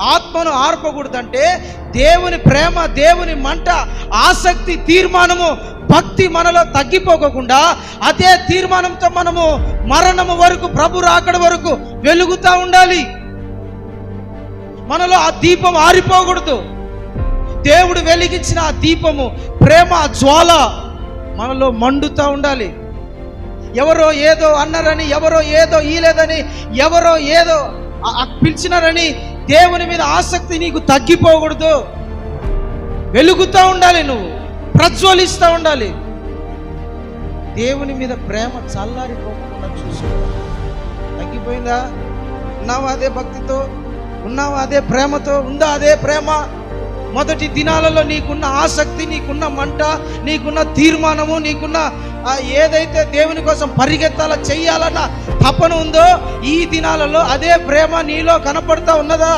ఆత్మను ఆర్పకూడదంటే దేవుని ప్రేమ దేవుని మంట ఆసక్తి తీర్మానము భక్తి మనలో తగ్గిపోకుండా అదే తీర్మానంతో మనము మరణము వరకు ప్రభు రాకడ వరకు వెలుగుతూ ఉండాలి. మనలో ఆ దీపం ఆరిపోకూడదు. దేవుడు వెలిగించిన ఆ దీపము ప్రేమ జ్వాల మనలో మండుతూ ఉండాలి. ఎవరో ఏదో అన్నారని ఎవరో ఏదో ఈలేదని ఎవరో ఏదో పిలిచినారని దేవుని మీద ఆసక్తి నీకు తగ్గిపోకూడదు. వెలుగుతూ ఉండాలి నువ్వు ప్రజ్వలిస్తూ ఉండాలి. దేవుని మీద ప్రేమ చల్లారిపోకుండా చూసుకో. తగ్గిపోయిందా? ఉన్నావా అదే భక్తితో? ఉన్నావా అదే ప్రేమతో? ఉందా అదే ప్రేమ? మొదటి దినాలలో నీకున్న ఆసక్తి నీకున్న మంట నీకున్న తీర్మానము నీకున్న ఏదైతే దేవుని కోసం పరిగెత్తాలా చెయ్యాలన్న తపన ఉందో ఈ దినాలలో అదే ప్రేమ నీలో కనపడతా ఉన్నదా?